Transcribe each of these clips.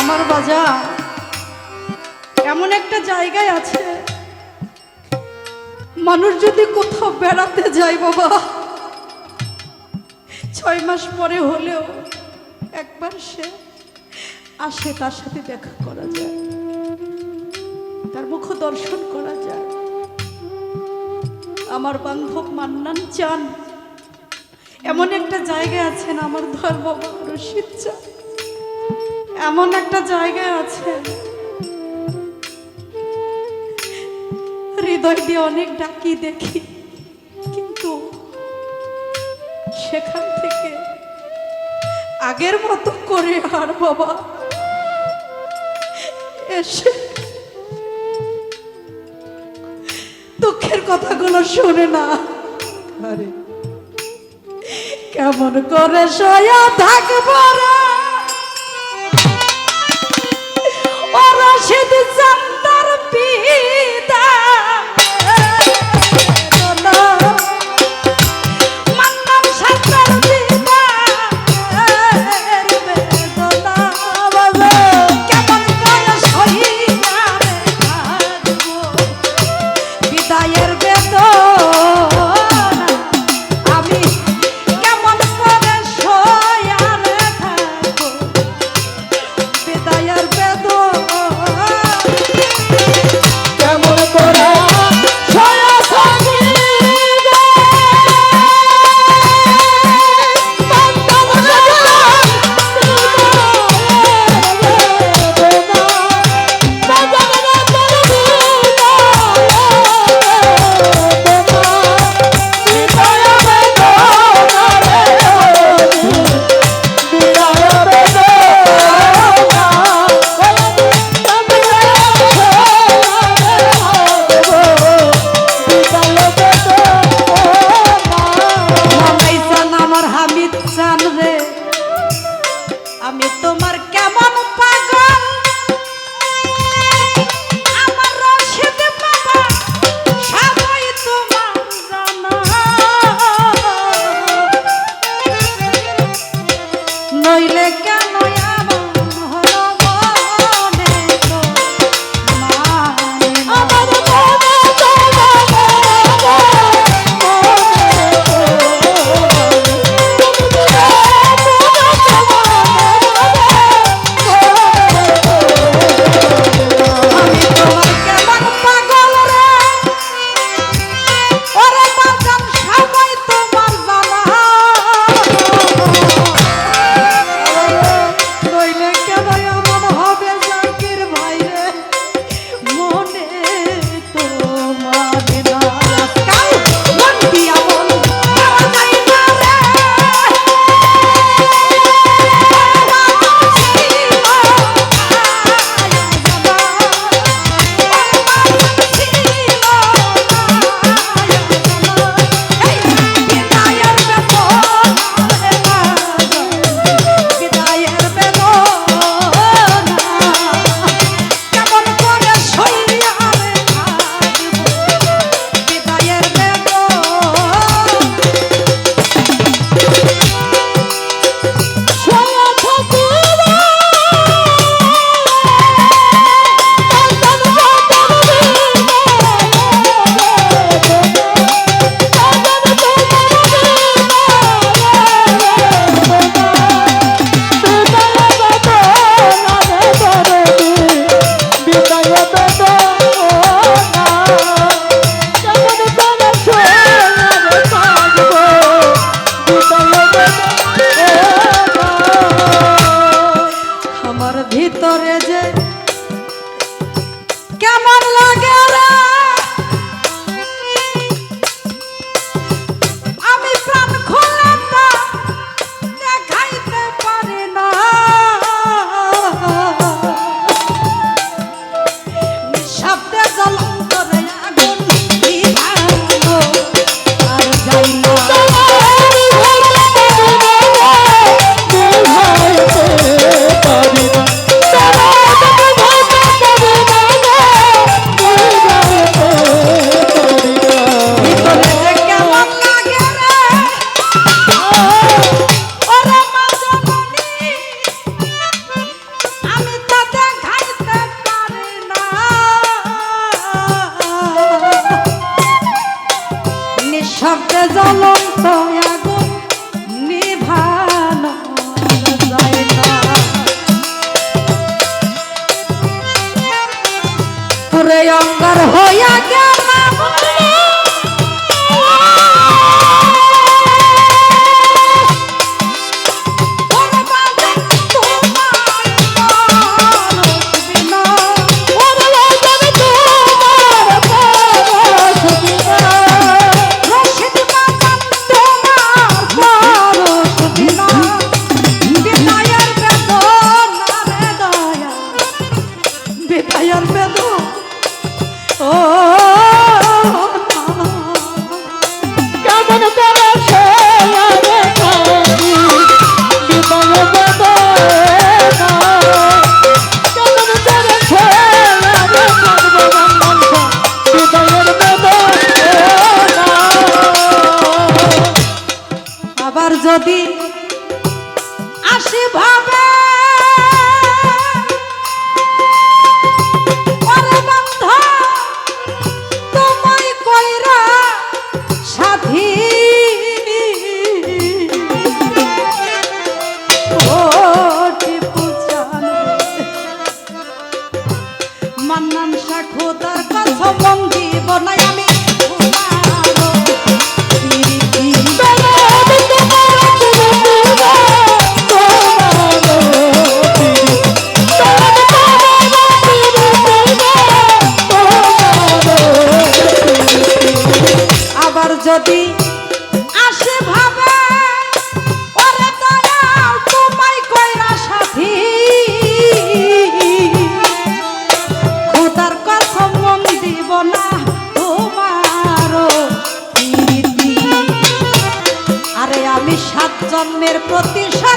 আমার বাজা এমন একটা জায়গায় আছে। মানুষ যদি কোথাও বেড়াতে যায় বাবা, ছয় মাস পরে হলেও একবার সে আসে, তার সাথে দেখা করা যায়। তার মুখ দর্শন করা যায়। আমার বান্ধব মান্নান চান। এমন একটা জায়গায় আছেন আমার ধর্ম রশিদ চান। এমন একটা জায়গায় আছে হৃদয় দিয়ে অনেক ডাকি দেখি, কিন্তু সেখান থেকে আগের মতো করে আর বাবা এসে দুঃখের কথাগুলো শোনে না আরে, কেমন করে সয়া থাকব রে? আয়ান বেদ ও কেমন করে যদি আসে ভাবে, ওরে তোমায় খোদার মন দিব না তোমারও আরে আমি সাত জন্মের প্রতিশোধ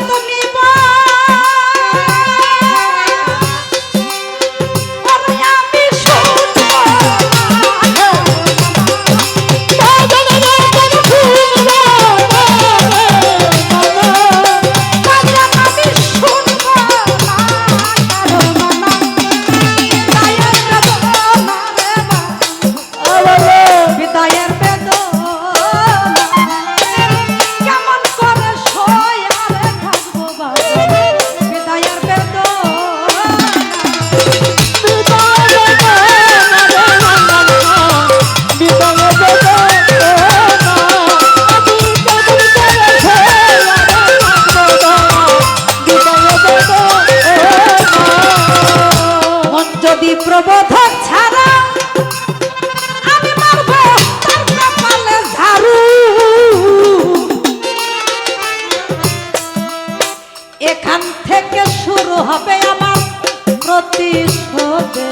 হবে আমার প্রতিশোধে।